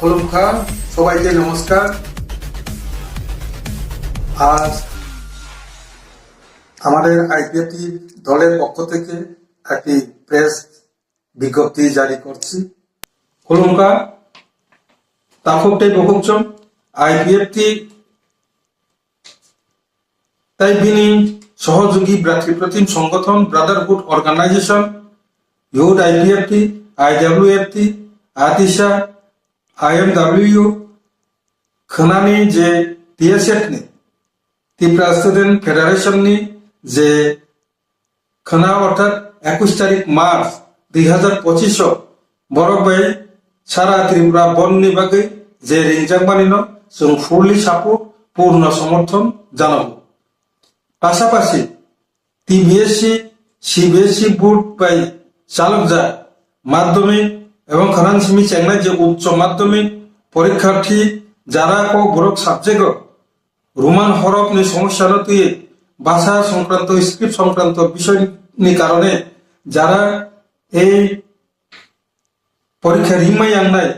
খোলমখা সবাইকে নমস্কার। আজ আমাদের আইপিএফটি দলের পক্ষ থেকে একটি প্রেস বিজ্ঞপ্তি জারি করছি। খোলমখা তাফকটে বকুকচম আইপিএফটি তাই বিনি সহযোগী ভ্রাতৃপ্রতিম সংগঠন, ব্রাদারহুড অর্গানাইজেশন ইউড আইপিএফটি, আইডব্লিউএফটি, আতিশা আইএমডাব্লিউ খানি যে বিএসএফ নি, ত্রিপুরা স্টুডেন্ট ফেডারেশন নি যে খানা অর্থাৎ একুশ তারিখ মার্চ দুই হাজার পঁচিশ বরফবাই সারা ত্রিপুরা বন নিবাগে যে রিংজাং বানিল সে ফুললি সাপোর্ট পূর্ণ সমর্থন জানাব। পাশাপাশি টিবিএসসি সিবিএসসি বোর্ড বাই চালক যার মাধ্যমে এবং খানানসিমি চেংনাই যে উচ্চ মাধ্যমিক পরীক্ষার্থী যারা কো বড় সাবজেক্ট রোমান হরফনি সমস্যা তুই ভাষা সংক্রান্ত স্ক্রিপ্ট সংক্রান্ত বিষয়নি কারণে যারা এই পরীক্ষা রিমাই আননাই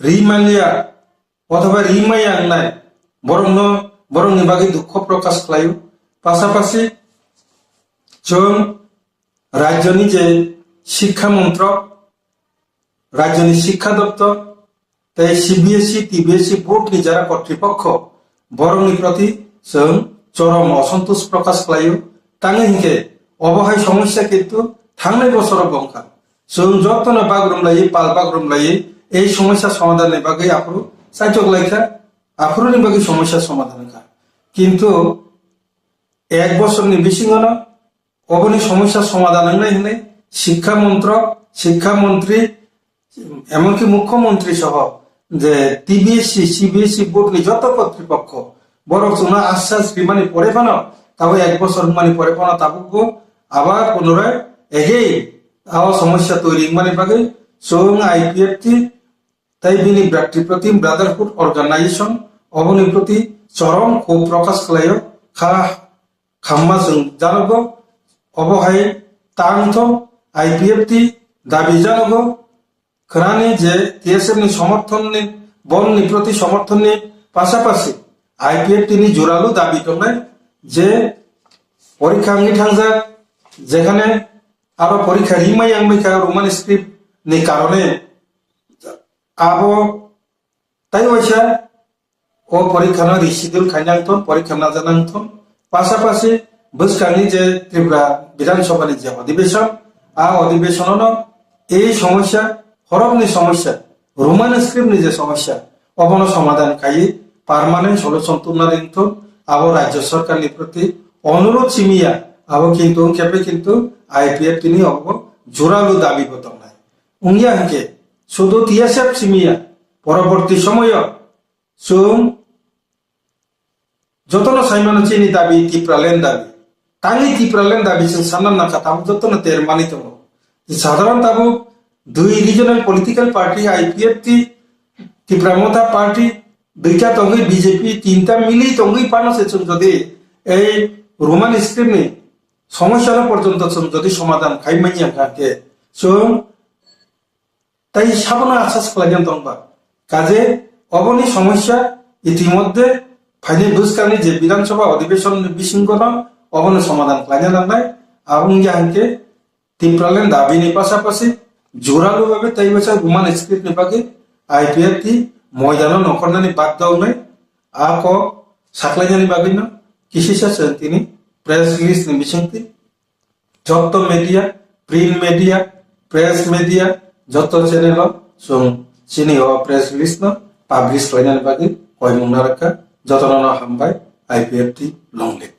রিমালিয়া অথবা রিমাই আননাই বরং বরং নিবাগে দুঃখ প্রকাশ খালাयो পাশাপাশি जों রাজ্যনি যে শিক্ষা মন্ত্রক রাজ্যের শিক্ষা দপ্তর, তাই সিবিএসই, টিবিএসই বোর্ড যারা কর্তৃপক্ষ বরণী প্রতি স্বয়ং চরম অসন্তোষ প্রকাশ কলাইও তাঙ্গে হিকে অবহায় সমস্যা কিন্তু থাংলাই বছর গমকাল স্বয়ং যত্ন বাগরুম লাই পাল বাগরুম লাই এই সমস্যা সমাধানের বাকে আফরু সাইচক লাইখা আফরুনি বাকি সমস্যা সমাধান কা কিন্তু এক বছর নিবিসিঙ্গন অবনি সমস্যা সমাধান নাই। হলে শিক্ষা মন্ত্রক, শিক্ষামন্ত্রী এমনকি মুখ্যমন্ত্রী সহ যে টিবিএসসি, সিবিএসসি বোর্ডনি যত কর্তৃপক্ষ বরং সোনা আশ্বাস বিমানি পরে ফানো, তাও এক বছর মানে পরে ফানো তাবুকো, আবার পুনরায় এগেই আও সমস্যা তৈরি মানে বাগে সং আইপিএফটি তাই বিনি ভ্রাতৃপ্রতিম ব্রাদারহুড অর্গানাইজেশন, অবনি প্রতি চরম ক্ষোভ প্রকাশ খালায় খা খাম্মা जों জানাব অবহায় তাংথ আইপিএফটি দাবি জানাব খরানি যে টিএসএফনি সমর্থননি বননি প্রতি সমর্থননি পাশাপাশি আইপিএফটিনি জোরালো দাবি দंनाय যে পরীক্ষা থাংজা যেখানে আরও পরীক্ষা রিমাই আংমিকা রোমান স্ক্রিপ্ট নি কারণে। আবো তাই ওইসা ও পরীক্ষা না রিসিডিউল খাইনাংথন, পরীক্ষা না জানাংথন। পাশাপাশি বৈশাখী যে ত্রিপুরা বিধানসভার যে অধিবেশন, আ অধিবেশন এই সমস্যা હરમની সমস্যা রোমান স্ক্রিপ্ট જે સમસ્યા અવનો સમાધાન કાઢી পারমানেন্ট সলিউশন তোমরা কিন্তু আবার রাজ্য সরকারের প্রতি অনুরোধ চিমিয়া আবার কিন্তু, কেপে কিন্তু আইপিএফ তিনি অব জোরালো দাবি গতম নাই। উনিয়া হেঁকে, শুধু টিএসএফ চিমিয়া, পরবর্তী সময় সুম যতন সাইমানো চিনি দাবি তিপ্রালেন দাবি তাই তিপ্রালেন দাবি সামনা না কথা যতন তের মানিত সাধারণ তাবু দুই regional political party IPF T Mamata party দুইটা তঙ্গি বিজেপি তিনটা মিলি তঙ্গি পান সেছুন যদি এই রোমান স্ক্রিম সমস্যা পর্যন্ত যদি সমাধান খাই মাইয়া কাকে তাই সাবন আশ্বাস খালাইন তংবা কাজে অবনি সমস্যা ইতিমধ্যে ফাইনে কারণে যে বিধানসভা অধিবেশন বিশৃঙ্খল অবনে সমাধান খালাইন দাঙ্গায় এবং যাহাকে তিন প্রালেন দাবি নিয়ে পাশাপাশি જોરાલો હવે તઈ વચ્ચે ગુમાન સ્ક્રીન વિભાગે આઈપીએલથી મોજાનો નોકરનાની બાદ દાવને આ કો સાકલાજાની બાબીનો કિશિષા তিনি প্রেস রিলিজ નિમિષંતિ যত media print media press media যত চ্যানেল সুম চিনি হওয়া প্রেস রিলিজ ন পাবলিশ লাইনার বাকি কয় মুন্না রাখা, যত হামবাই আইপিএফ টি লং লিখ